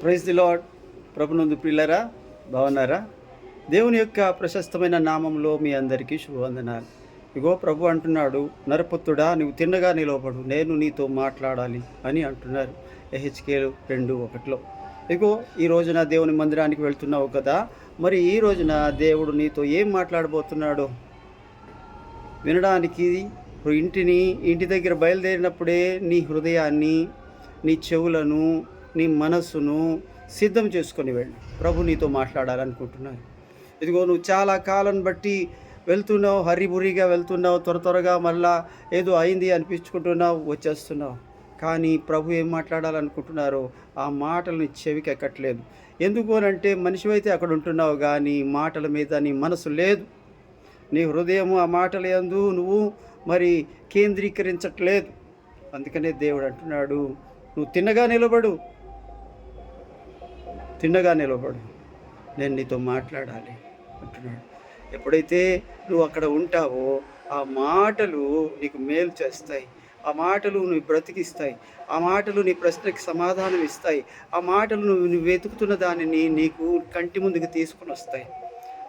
Praise the lord ప్రభునందు పిల్లరా బాగున్నారా? దేవుని యొక్క ప్రశస్తమైన నామంలో మీ అందరికీ శుభవందనాలు. ఇగో ప్రభు అంటున్నాడు నరపుత్రుడా నువ్వు తిన్నగా నిలవబడు నేను నీతో మాట్లాడాలి అని అంటున్నారు ఎహెచ్కేలు రెండు ఒకటిలో. ఇగో ఈ రోజున దేవుని మందిరానికి వెళ్తున్నావు కదా మరి ఈ రోజున దేవుడు నీతో ఏం మాట్లాడబోతున్నాడో? వినడానికి ఇంటిని ఇంటి దగ్గర బయలుదేరినప్పుడే నీ హృదయాన్ని నీ చెవులను నీ మనస్సును సిద్ధం చేసుకొని వెళ్ళు. ప్రభు నీతో మాట్లాడాలనుకుంటున్నాను. ఇదిగో నువ్వు చాలా కాలం బట్టి వెళ్తున్నావు హరిబురిగా వెళ్తున్నావు త్వర త్వరగా మళ్ళా ఏదో అయింది అనిపించుకుంటున్నావు వచ్చేస్తున్నావు. కానీ ప్రభు ఏం మాట్లాడాలనుకుంటున్నారో ఆ మాటలు చెవికి ఎక్కట్లేదు ఎందుకు అనంటే మనిషి అయితే అక్కడ ఉంటున్నావు కానీ మాటల మీద నీ మనసు లేదు. నీ హృదయము ఆ మాటల ఎందు నువ్వు మరి కేంద్రీకరించట్లేదు. అందుకనే దేవుడు అంటున్నాడు నువ్వు తిన్నగా నిలబడు. తిన్నగా నిలబడు. నేను నీతో మాట్లాడాలి అంటున్నాడు. ఎప్పుడైతే నువ్వు అక్కడ ఉంటావో ఆ మాటలు నీకు మేలు చేస్తాయి. ఆ మాటలు నువ్వు బ్రతికిస్తాయి. ఆ మాటలు నీ ప్రశ్నకి సమాధానం ఇస్తాయి. ఆ మాటలు నువ్వు నువ్వు వెతుకుతున్న దానిని నీకు కంటి ముందుకు తీసుకొని వస్తాయి.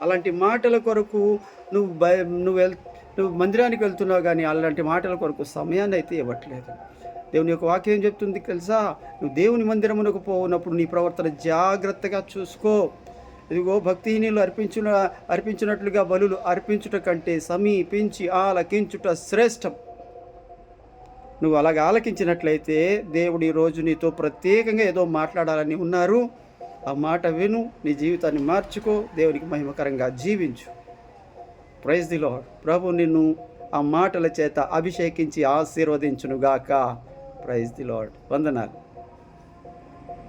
అలాంటి మాటల కొరకు నువ్వు భయ నువ్వు నువ్వు మందిరానికి వెళ్తున్నావు కానీ అలాంటి మాటల కొరకు సమయాన్ని అయితే ఇవ్వట్లేదు. దేవుని యొక్క వాక్యం ఏం చెప్తుంది తెలుసా? నువ్వు దేవుని మందిరమునకు పోనప్పుడు నీ ప్రవర్తన జాగ్రత్తగా చూసుకో. ఇదిగో భక్తిహీనులు అర్పించిన అర్పించినట్లుగా బలులు అర్పించుట కంటే సమీపించి ఆలకించుట శ్రేష్టం. నువ్వు అలాగ ఆలకించినట్లయితే దేవుడు ఈరోజు రోజు నీతో ప్రత్యేకంగా ఏదో మాట్లాడాలని ఉన్నారు. ఆ మాట విను నీ జీవితాన్ని మార్చుకో దేవునికి మహిమకరంగా జీవించు. ప్రైజ్ ది లాడ్ ప్రభు నిన్ను ఆ మాటల చేత అభిషేకించి ఆశీర్వదించునుగాక. ప్రైజ్ ది లాడ్ వందనాలు.